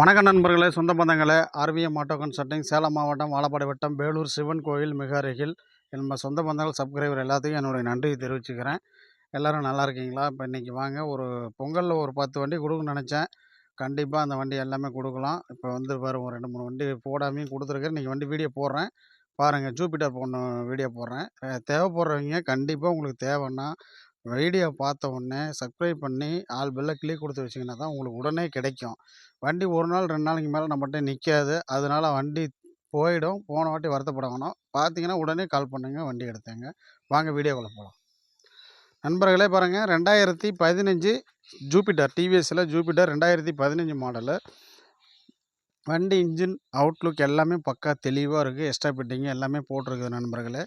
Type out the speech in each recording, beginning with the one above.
வணக்கம் நண்பர்களே சொந்த பந்தங்களே. ஆர்விஎம் ஆட்டோ கன்சல்டிங் சேலம் மாவட்டம் வாழப்பாடி வட்டம் வேலூர் சிவன் கோயில் மிக அருகில். நம்ம சொந்த பந்தங்கள் சப்ஸ்கிரைபர் எல்லாத்துக்கும் என்னுடைய நன்றியை தெரிவிச்சுக்கிறேன். எல்லோரும் நல்லா இருக்கீங்களா? இப்போ இன்றைக்கி வாங்க ஒரு பொங்கலில் ஒரு பத்து வண்டி கொடுக்கணும்னு நினச்சேன். கண்டிப்பாக அந்த வண்டி எல்லாமே கொடுக்கலாம். இப்போ வந்து பாருங்க ஒரு ரெண்டு மூணு வண்டி போடாமையும் கொடுத்துருக்கேன் இன்றைக்கி வண்டி வீடியோ போடுறேன். பாருங்கள் ஜூபிட்டர் போடணும் வீடியோ போடுறேன். தேவைப்படுறவங்க கண்டிப்பாக உங்களுக்கு தேவைன்னா வீடியோ பார்த்த உடனே சப்ஸ்கிரைப் பண்ணி ஆல் பெல்லை கிளிக் கொடுத்து வச்சிங்கன்னா தான் உங்களுக்கு உடனே கிடைக்கும். வண்டி ஒரு நாள் ரெண்டு நாளைக்கு மேலே நம்மகிட்ட நிற்காது அதனால வண்டி போயிடும். போன வாட்டி வருத்தப்பட பார்த்தீங்கன்னா உடனே கால் பண்ணுங்க. வண்டி எடுத்தேங்க. வாங்க வீடியோக்குள்ளே போகலாம் நண்பர்களே பாருங்கள் ரெண்டாயிரத்தி பதினஞ்சு ஜூபிட்டர் டிவிஎஸில் ஜூபிட்டர் ரெண்டாயிரத்தி பதினஞ்சு மாடலு வண்டி இன்ஜின் அவுட்லுக் எல்லாமே பக்கா தெளிவாக இருக்குது எக்ஸ்ட்ரா ஃபிட்டிங் எல்லாமே போட்டிருக்குது நண்பர்களே.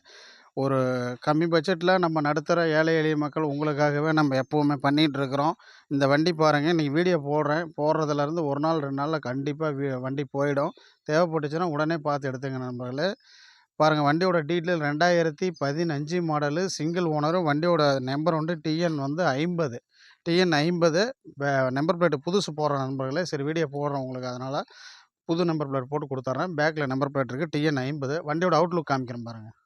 ஒரு கம்மி பட்ஜெட்டில் நம்ம நடுத்தர ஏழை எளிய மக்கள் உங்களுக்காகவே நம்ம எப்போவுமே பண்ணிகிட்ருக்குறோம் இந்த வண்டி பாருங்கள் இன்றைக்கி வீடியோ போடுறேன். போடுறதுலேருந்து ஒரு நாள் ரெண்டு நாளில் கண்டிப்பாக வீ வண்டி போயிடும். தேவைப்பட்டுச்சுன்னா உடனே பார்த்து எடுத்துங்க நண்பர்களே. பாருங்கள் வண்டியோட டீட்டெயில் ரெண்டாயிரத்தி பதினஞ்சு மாடலு சிங்கிள் ஓனரும் வண்டியோட நம்பர் வந்து டிஎன் வந்து ஐம்பது. டிஎன் ஐம்பது. நம்பர் பிளேட்டு புதுசு போடுற நண்பர்களே. சரி வீடியோ போடுறோம் உங்களுக்கு அதனால் புது நம்பர் பிளேட் போட்டு கொடுத்துட்றேன். பேக்கில் நம்பர் பிளேட் இருக்குது டிஎன் ஐம்பது. வண்டியோட அவுட்லுக் காமிக்கிறேன் பாருங்கள்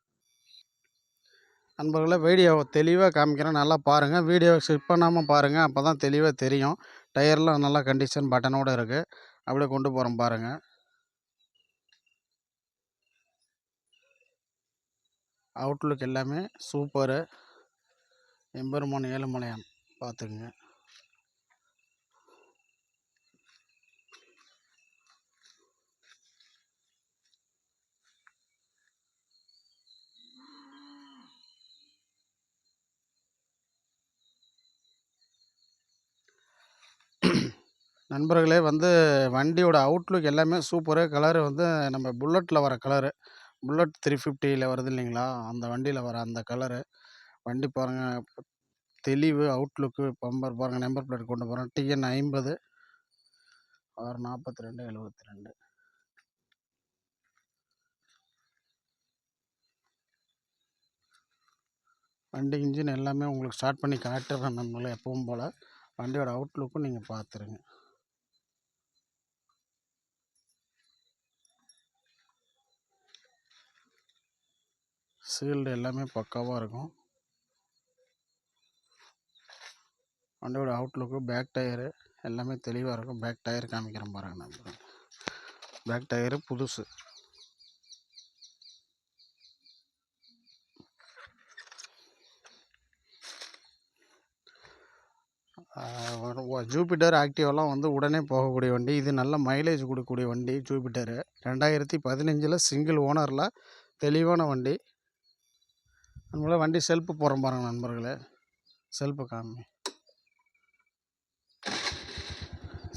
நண்பர்களே வீடியோவை தெளிவாக காமிக்கிறேன். நல்லா பாருங்கள் வீடியோ ஸ்கிப் பண்ணாமல் பாருங்கள் அப்போ தான் தெளிவாக தெரியும். டயர்லாம் நல்லா கண்டிஷன் பட்டனோடு இருக்குது அப்படியே கொண்டு போகிறோம் பாருங்கள் அவுட்லுக் எல்லாமே சூப்பரு எம்பெருமான் ஏழுமலையான். பார்த்துக்குங்க. நண்பர்களே வந்து வண்டியோட அவுட்லுக் எல்லாமே சூப்பரு கலரு வந்து நம்ம புல்லட்டில் வர கலரு புல்லட் த்ரீ ஃபிஃப்டியில் வருது இல்லைங்களா? அந்த வண்டியில் வர அந்த கலரு வண்டி பாருங்கள் தெளிவு அவுட்லுக்கு பம்பர் பாருங்கள் நம்பர் பிளேட் கொண்டு போகிறோம் டிஎன் ஐம்பது ஆறு நாற்பத்தி ரெண்டு எழுபத்தி ரெண்டு வண்டி இன்ஜின் எல்லாமே உங்களுக்கு ஸ்டார்ட் பண்ணி காட்டுறேன் நம்மளே எப்பவும் போல். வண்டியோட அவுட்லுக்கும் நீங்கள் பார்த்துருங்க. சீல்டு எல்லாமே பக்காவாக இருக்கும். வண்டியோட அவுட்லுக்கு பேக் டயரு எல்லாமே தெளிவாக இருக்கும். பேக் டயர் காமிக்கிறேன் பாருங்க நம்ம பேக் டயரு புதுசு. ஜூபிட்டர் ஆக்டிவாலாம் வந்து உடனே போகக்கூடிய வண்டி. இது நல்ல மைலேஜ் கொடுக்கக்கூடிய வண்டி ஜூபிட்டரு ரெண்டாயிரத்தி பதினஞ்சில் சிங்கிள் ஓனரில் தெளிவான வண்டி. நம்மள வண்டி செல்ஃபு போகிறோம் பாருங்க நண்பர்களே. செல்ஃபு காமி.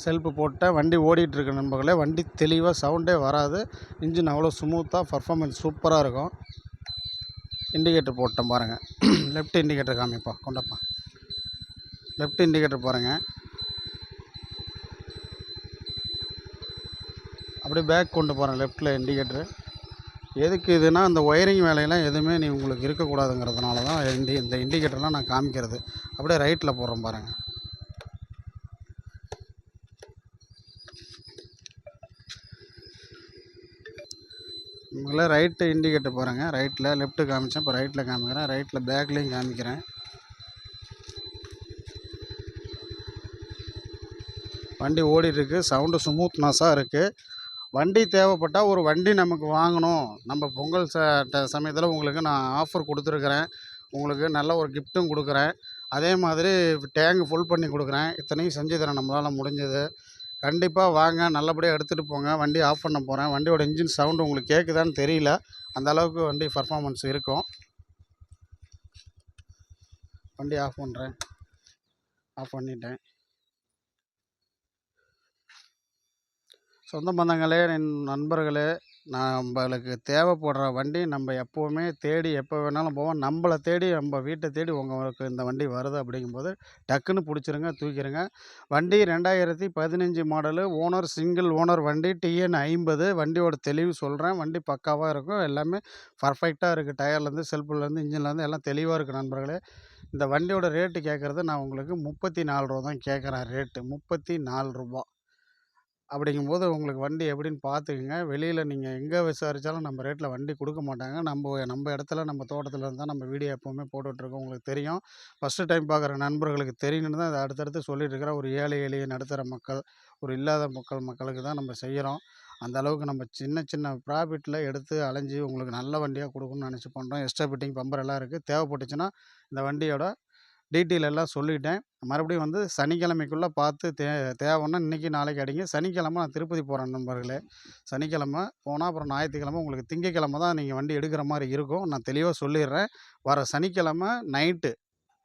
செல்ஃபு போட்டால் வண்டி ஓடிட்டுருக்கு நண்பர்களே. வண்டி தெளிவாக சவுண்டே வராது. இன்ஜின் அவ்வளோ ஸ்மூத்தாக பர்ஃபார்மன்ஸ் சூப்பராக இருக்கும். இண்டிகேட்டர் போட்டேன் பாருங்கள் லெஃப்ட் இண்டிகேட்டர் காமிப்பா கொண்டப்பா. லெஃப்ட் இண்டிகேட்டர் பாருங்கள் அப்படியே பேக் கொண்டு போகிறேன் லெஃப்ட்டில் இண்டிகேட்டரு எதுக்கு இதுனா அந்த ஒயரிங் வேலையெல்லாம் எதுவுமே நீ உங்களுக்கு இருக்கக்கூடாதுங்கிறதுனால தான் இண்டி இந்த இண்டிகேட்டர்லாம் நான் காமிக்கிறது. அப்படியே ரைட்டில் போடுறேன் பாருங்கள் உங்களை ரைட்டு இண்டிகேட்டர் பாருங்கள் ரைட்டில் லெஃப்ட்டு காமிச்சேன். இப்போ ரைட்டில் காமிக்கிறேன். ரைட்டில் பேக்லேயும் காமிக்கிறேன். வண்டி ஓடிட்டுருக்கு சவுண்டு ஸ்மூத்னஸாக இருக்குது வண்டி தேவைப்பட்டால் ஒரு வண்டி நமக்கு வாங்கணும். நம்ம பொங்கல் ச ட சமயத்தில் உங்களுக்கு நான் ஆஃபர் கொடுத்துருக்குறேன். உங்களுக்கு நல்ல ஒரு கிஃப்ட்டும் கொடுக்குறேன். அதே மாதிரி டேங்க் ஃபுல் பண்ணி கொடுக்குறேன். இத்தனையும் செஞ்சு தரேன். நம்மளால் முடிஞ்சது. கண்டிப்பாக வாங்க. நல்லபடியாக எடுத்துகிட்டு போங்க. வண்டி ஆஃப் பண்ண போகிறேன் வண்டியோட இன்ஜின் சவுண்டு உங்களுக்கு கேட்குதான்னு தெரியல. அந்த அளவுக்கு வண்டி பர்ஃபார்மன்ஸ் இருக்கும். வண்டி ஆஃப் பண்ணுறேன் ஆஃப் பண்ணிட்டேன். சொந்த பந்தங்களே என் நண்பர்களே நம்மளுக்கு தேவைப்படுற வண்டி நம்ம எப்போவுமே தேடி எப்போ வேணாலும் போவோம். நம்மளை தேடி நம்ம வீட்டை தேடி உங்களுக்கு இந்த வண்டி வருது அப்படிங்கும்போது டக்குன்னு பிடிச்சிருங்க தூக்கிடுங்க வண்டி ரெண்டாயிரத்தி பதினஞ்சு மாடலு ஓனர் சிங்கிள் ஓனர் வண்டி டிஎன் ஐம்பது. வண்டியோட தெளிவு சொல்கிறேன் வண்டி பக்காவாக இருக்கும். எல்லாமே பர்ஃபெக்டாக இருக்குது டயர்லேருந்து செல்ஃபுலேருந்து இன்ஜின்லேருந்து எல்லாம் தெளிவாக இருக்குது நண்பர்களே. இந்த வண்டியோட ரேட்டு கேட்குறது நான் உங்களுக்கு முப்பத்தி நாலு ரூபா தான் கேட்குறேன் ரேட்டு முப்பத்தி நாலு ரூபா. அப்படிங்கும்போது உங்களுக்கு வண்டி எப்படின்னு பார்த்துக்கங்க. வெளியில் நீங்கள் எங்கே விசாரித்தாலும் நம்ம ரேட்டில் வண்டி கொடுக்க மாட்டாங்க. நம்ம நம்ப இடத்துல, நம்ம தோட்டத்தில் இருந்தால் நம்ம வீடியோ எப்போவுமே போட்டுட்ருக்கோம். உங்களுக்கு தெரியும். ஃபர்ஸ்ட்டு டைம் பார்க்குற நண்பர்களுக்கு தெரியணுன்னு தான் அதை அடுத்தடுத்து சொல்லிட்டு இருக்கிறேன். ஒரு ஏழை, எளிய நடுத்தர மக்கள், ஒரு இல்லாத மக்கள் மக்களுக்கு தான் நம்ம செய்கிறோம் அந்த அளவுக்கு நம்ம சின்ன சின்ன ப்ராஃபிட்டில் எடுத்து அலைஞ்சு உங்களுக்கு நல்ல வண்டியாக கொடுக்கணும்னு நினச்சி பண்ணுறோம் எக்ஸ்ட்ரா ஃபிட்டிங் பம்பர் எல்லாம் இருக்குது தேவைப்பட்டுச்சுன்னா, இந்த வண்டியோட டீட்டெயில் எல்லாம் சொல்லிட்டேன். மறுபடியும் வந்து சனிக்கிழமைக்குள்ளே பார்த்து தே தேவைன்னா இன்னைக்கு, நாளைக்கு அடிங்க. சனிக்கிழமை நான் திருப்பதி போகிறேன் நண்பர்களே. சனிக்கிழமை போனால் அப்புறம் ஞாயிற்றுக்கிழமை உங்களுக்கு திங்கக்கிழமை தான் நீங்கள் வண்டி எடுக்கிற மாதிரி இருக்கும். நான் தெளிவாக சொல்லிடுறேன் வர சனிக்கிழமை நைட்டு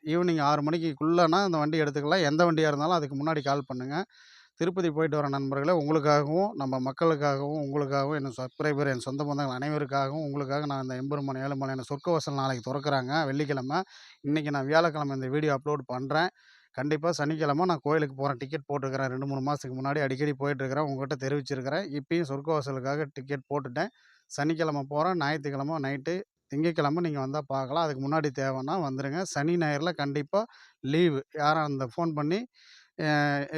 ஈவினிங் ஆறு மணிக்குள்ளேனா அந்த வண்டி எடுத்துக்கலாம். எந்த வண்டியாக இருந்தாலும் அதுக்கு முன்னாடி கால் பண்ணுங்கள் திருப்பதி போயிட்டு வர நண்பர்களே, உங்களுக்காகவும், நம்ம மக்களுக்காகவும், உங்களுக்காகவும், என் சப்ஸ்கிரைபர், என் சொந்த பந்தங்கள் அனைவருக்காகவும், உங்களுக்காக நான் இந்த எம்பெருமான் ஏழுமலையான சொர்க்கவாசல் நாளைக்கு திறக்கிறாங்க வெள்ளிக்கிழமை. இன்றைக்கி நான் வியாழக்கிழமை இந்த வீடியோ அப்லோட் பண்ணுறேன் கண்டிப்பாக சனிக்கிழமை நான் கோயிலுக்கு போகிறேன் டிக்கெட் போட்டுருக்கிறேன். ரெண்டு மூணு மாதத்துக்கு முன்னாடி அடிக்கடி போயிட்டுருக்கிறேன். உங்கள்கிட்ட தெரிவிச்சிருக்கிறேன். இப்பயும் சொர்க்கவாசலுக்காக டிக்கெட் போட்டுட்டேன். சனிக்கிழமை போகிறேன் ஞாயிற்றுக்கிழமை நைட்டு, திங்கக்கிழமை நீங்கள் வந்தால் பார்க்கலாம். அதுக்கு முன்னாடி தேவைன்னா வந்துடுங்க சனி, ஞாயிறில் கண்டிப்பாக லீவு. யாரும் அந்த ஃபோன் பண்ணி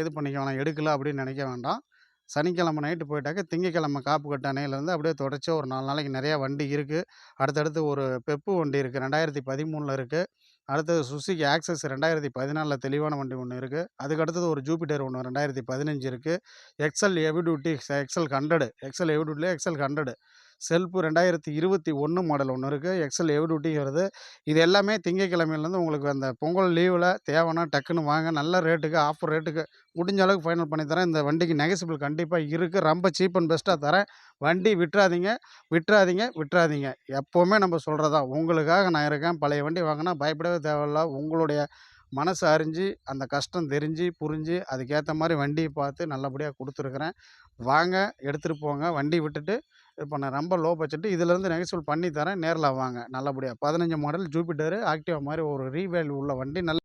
இது பண்ணிக்க வேணாம். எடுக்கல அப்படின்னு நினைக்க வேண்டாம். சனிக்கிழமை நைட்டு போயிட்டாக்க, திங்கட்கிழமை காப்புக்கட்டு அணையிலேருந்து அப்படியே தொடர்ச்சியா ஒரு நாலு நாளைக்கு நிறையா வண்டி இருக்குது அடுத்தடுத்து ஒரு பெப்பு வண்டி இருக்குது ரெண்டாயிரத்தி பதிமூணில் இருக்குது அடுத்தது சுசுகி ஆக்சஸ் 2014ல தெளிவான வண்டி ஒன்று இருக்குது அதுக்கு அடுத்தது ஒரு ஜூபிட்டர் ஒன்று ரெண்டாயிரத்தி பதினஞ்சு இருக்குது XL heavy duty XL 100 XL heavy டியூட்டிலே XL 100 self ரெண்டாயிரத்து இருபத்தி ஒன்று மாடல் ஒன்று இருக்குது எக்ஸல் ஹெவி இது எல்லாமே திங்கக்கிழமையிலேருந்து உங்களுக்கு அந்த பொங்கல் லீவில் தேவைன்னா டக்குன்னு வாங்க. நல்ல ரேட்டுக்கு, ஆஃபர் ரேட்டுக்கு முடிஞ்ச அளவுக்கு ஃபைனல் பண்ணி தரேன். இந்த வண்டிக்கு நெகசிபிள் கண்டிப்பாக இருக்குது ரொம்ப சீப் அண்ட் பெஸ்ட்டாக தரேன். வண்டி விட்றாதீங்க, விட்டுறாதீங்க விட்டுறாதீங்க எப்போவுமே நம்ம சொல்கிறதா உங்களுக்காக நான் இருக்கேன். பழைய வண்டி வாங்கினா பயப்படவே தேவையில்ல. உங்களுடைய மனசு அறிஞ்சு, அந்த கஷ்டம் தெரிஞ்சு, புரிஞ்சு, அதுக்கேற்ற மாதிரி வண்டியை பார்த்து நல்லபடியாக கொடுத்துருக்குறேன் வாங்க, எடுத்துட்டு போங்க. வண்டி விட்டுட்டு இப்போ நான் ரொம்ப லோ பட்ஜெட்டு இதுலேருந்து நெகசூல் பண்ணி தரேன். நேரில் வாங்க. நல்லபடியாக பதினஞ்சு மாடல் ஜூபிட்டரு ஆக்டிவா மாதிரி ஒரு ரீவேல்யூ உள்ள வண்டி. நல்ல